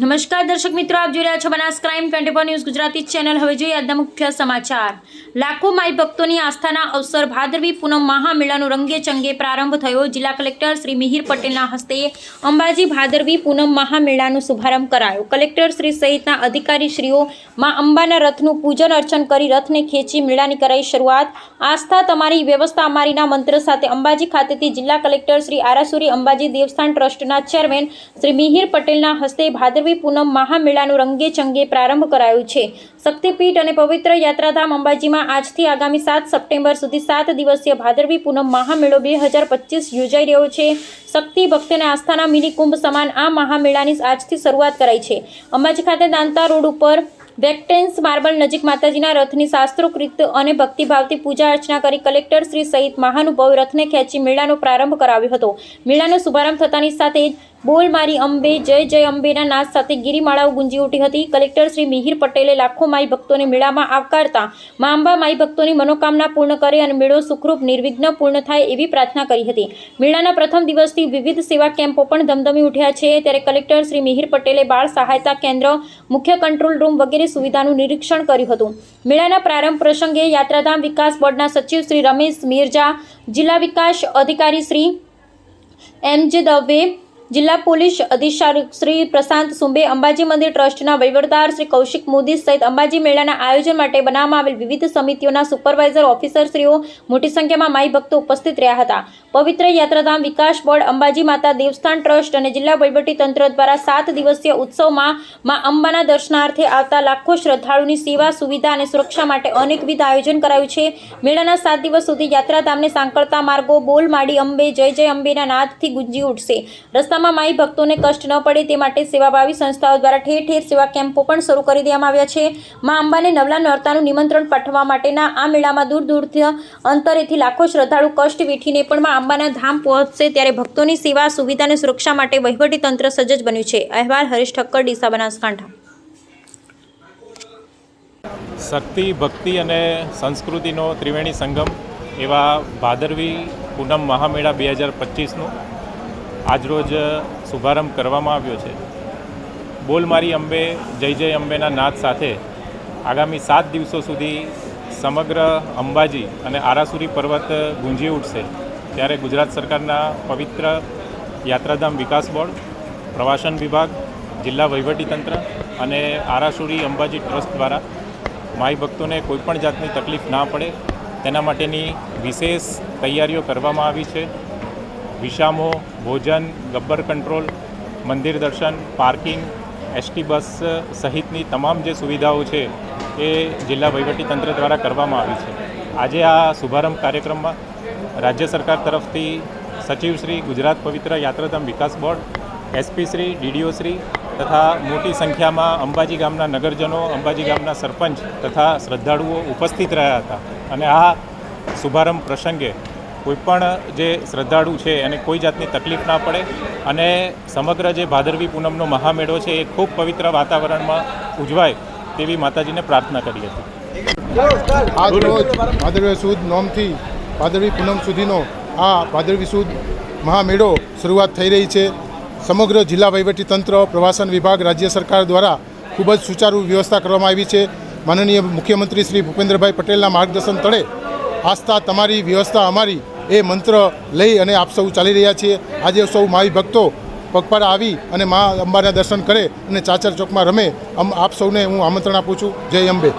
નમસ્કાર દર્શક મિત્રો, આપ જોઈ રહ્યા છો Banas crime twenty four news Gujarati channel. હવે જોઈએ આજના મુખ્ય સમાચાર. લાખો માઈ ભક્તોની આસ્થાના અવસર ભાદરવી પૂનમ મહામેળાનો રંગે ચંગે પ્રારંભ થયો. જિલ્લા કલેક્ટર શ્રી મિહિર પટેલના હસ્તે અંબાજી ભાદરવી પૂનમ મહામેળાનો શુભારંભ કરાયો. કલેક્ટર શ્રી સહિતના અધિકારીશ્રીઓ માં અંબાના રથનું પૂજન અર્ચન કરી રથને ખેંચી મેળાની કરાઈ શરૂઆત. આસ્થા તમારી વ્યવસ્થા અમારીના મંત્ર સાથે અંબાજી ખાતેથી જિલ્લા કલેક્ટર શ્રી આરાસુરી અંબાજી દેવસ્થાન ટ્રસ્ટના ચેરમેન શ્રી મિહિર પટેલના હસ્તે ભાદરવી પૂનમ મહામેળાનું રંગે ચંગે પ્રારંભ કરાયો છે. શક્તિપીઠ અને પવિત્ર યાત્રાધામ અંબાજીમાં આજથી આગામી સાત સપ્ટેમ્બર સુધી સાત દિવસીય ભાદરવી પૂનમ મહામેળો બે હજાર પચીસ યોજાઈ રહ્યો છે. શક્તિ ભક્તિ અને આસ્થાના મિની કુંભ સમાન આ મહામેળાની આજથી શરૂઆત કરાઈ છે. અંબાજી ખાતે દાંતા રોડ ઉપર વેક્ટેન્સ માર્બલ નજીક માતાજીના રથની શાસ્ત્રોકૃત અને ભક્તિભાવથી પૂજા અર્ચના કરી કલેક્ટર શ્રી સહિત મહાનુભાવ રથને ખેંચી મેળાનો પ્રારંભ કરાવ્યો હતો. મેળાનો શુભારંભ થતાની સાથે જ બોલ મારી અંબે, જય જય અંબેના નાદ સાથે ગિરિમાળાઓ ગુંજી ઉઠી હતી. કલેક્ટર શ્રી મિહિર પટેલે લાખો માઈ ભક્તોને મેળામાં આવકારતા મા અંબા માઈ ભક્તોની મનોકામના પૂર્ણ કરે અને મેળો સુખરૂપ, નિર્વિઘ્ન પૂર્ણ થાય એવી પ્રાર્થના કરી હતી. મેળાના પ્રથમ દિવસથી વિવિધ સેવા કેમ્પો પણ ધમધમી ઉઠ્યા છે. ત્યારે કલેક્ટર શ્રી મિહિર પટેલે બાળ સહાયતા કેન્દ્ર, મુખ્ય કંટ્રોલ રૂમ વગેરે સુવિધાનું નિરીક્ષણ કર્યું હતું. મેળાના પ્રારંભ પ્રસંગે યાત્રાધામ વિકાસ બોર્ડના સચિવ શ્રી રમેશ મિર્જા, જિલ્લા વિકાસ અધિકારી શ્રી એમ જે દવે જિલ્લા પોલીસ અધિક્ષક શ્રી પ્રશાંત સુંબે અંબાજી મંદિર ટ્રસ્ટના વહીવટદાર શ્રી કૌશિક મોદી સહિત અંબાજી મેળાના આયોજન માટે બનાવવામાં આવેલ વિવિધ સમિતિઓના સુપરવાઇઝર ઓફિસરશ્રીઓ મોટી સંખ્યામાં માઈ ભક્તો ઉપસ્થિત રહ્યા હતા. પવિત્ર યાત્રાધામ વિકાસ બોર્ડ, અંબાજી માતા દેવસ્થાન ટ્રસ્ટ અને જિલ્લા તંત્ર દ્વારા સાત દિવસીય ઉત્સવમાં મા અંબાના દર્શનાર્થે આવતા લાખો શ્રદ્ધાળુની સેવા, સુવિધા અને સુરક્ષા માટે અનેકવિધ આયોજન કરાયું છે. મેળાના સાત દિવસ સુધી યાત્રાધામને સાંકળતા માર્ગો બોલમાડી અંબે, જય જય અંબેના નાદથી ગુંજી ઉઠશે. રસ્તામાં માઈ ભક્તોને કષ્ટ ન પડે તે માટે સેવાભાવી સંસ્થાઓ દ્વારા ઠેર ઠેર સેવા કેમ્પો પણ શરૂ કરી દેવામાં આવ્યા છે. મા અંબાને નવલા નોરતાનું નિમંત્રણ પાઠવવા માટેના આ મેળામાં દૂર દૂરથી અંતરેથી લાખો શ્રદ્ધાળુ કષ્ટ વીઠીને પણ મા અંબાના ધામ પહોંચશે ત્યારે ભક્તોની સેવા, સુવિધા અને સુરક્ષા માટે વહીવટી તંત્ર સજ્જ બન્યું છે. અહેવાલ હરીશ ઠક્કર, ડીસા બનાસકાંઠા શક્તિ, ભક્તિ અને સંસ્કૃતિનો ત્રિવેણી સંગમ એવા ભાદરવી પૂનમ મહામેળા બે હજાર પચીસનું આજરોજ શુભારંભ કરવામાં આવ્યો છે. બોલ મારી અંબે, જય જય અંબેના નાદ સાથે આગામી સાત દિવસો સુધી સમગ્ર અંબાજી અને આરાસુરી પર્વત ગુંજી ઉઠશે. ત્યારે ગુજરાત સરકારના પવિત્ર યાત્રાધામ વિકાસ બોર્ડ, પ્રવાસન વિભાગ, જિલ્લા વહીવટીતંત્ર અને આરાસુરી અંબાજી ટ્રસ્ટ દ્વારા માઈ ભક્તોને કોઈપણ જાતની તકલીફ ના પડે તેના માટેની વિશેષ તૈયારીઓ કરવામાં આવી છે. વિષામો ભોજન, ગબ્બર કંટ્રોલ, મંદિર દર્શન, પાર્કિંગ, એસટી બસ સહિતની તમામ જે સુવિધાઓ છે એ જિલ્લા વહીવટીતંત્ર દ્વારા કરવામાં આવી છે. આજે આ શુભારંભ કાર્યક્રમમાં રાજ્ય સરકાર તરફથી સચિવશ્રી ગુજરાત પવિત્ર યાત્રાધામ વિકાસ board, SP Shri, DDO Shri તથા મોટી સંખ્યામાં અંબાજી ગામના નગરજનો, અંબાજી ગામના સરપંચ તથા શ્રદ્ધાળુઓ ઉપસ્થિત રહ્યા હતા. અને આ શુભારંભ પ્રસંગે કોઈપણ જે શ્રદ્ધાળુ છે, એને કોઈ જાતની તકલીફ ના પડે અને સમગ્ર જે ભાદરવી પૂનમનો મહામેળો છે, એ ખૂબ પવિત્ર વાતાવરણમાં ઉજવાય તેવી માતાજીને પ્રાર્થના કરી હતી. આજ રોજ ભાદરવી સુદ નોમથી ભાદરવી પૂનમ સુધીનો આ ભાદરવી સુદ મહામેળો શરૂઆત થઈ રહી છે. સમગ્ર જિલ્લા તંત્ર, પ્રવાસન વિભાગ, રાજ્ય સરકાર દ્વારા ખૂબ જ સુચારુ વ્યવસ્થા કરવામાં આવી છે. માનનીય મુખ્યમંત્રી શ્રી ભૂપેન્દ્રભાઈ પટેલના માર્ગદર્શન તળે આસ્થા તમારી, વ્યવસ્થા અમારી એ મંત્ર લઈ અને આપ સૌ ચાલી રહ્યા છીએ. આજે સૌ માવી ભક્તો પગપાળા આવી અને મા અંબાના દર્શન કરે અને ચાચર ચોકમાં રમે. આપ સૌને હું આમંત્રણ આપું છું. જય અંબે.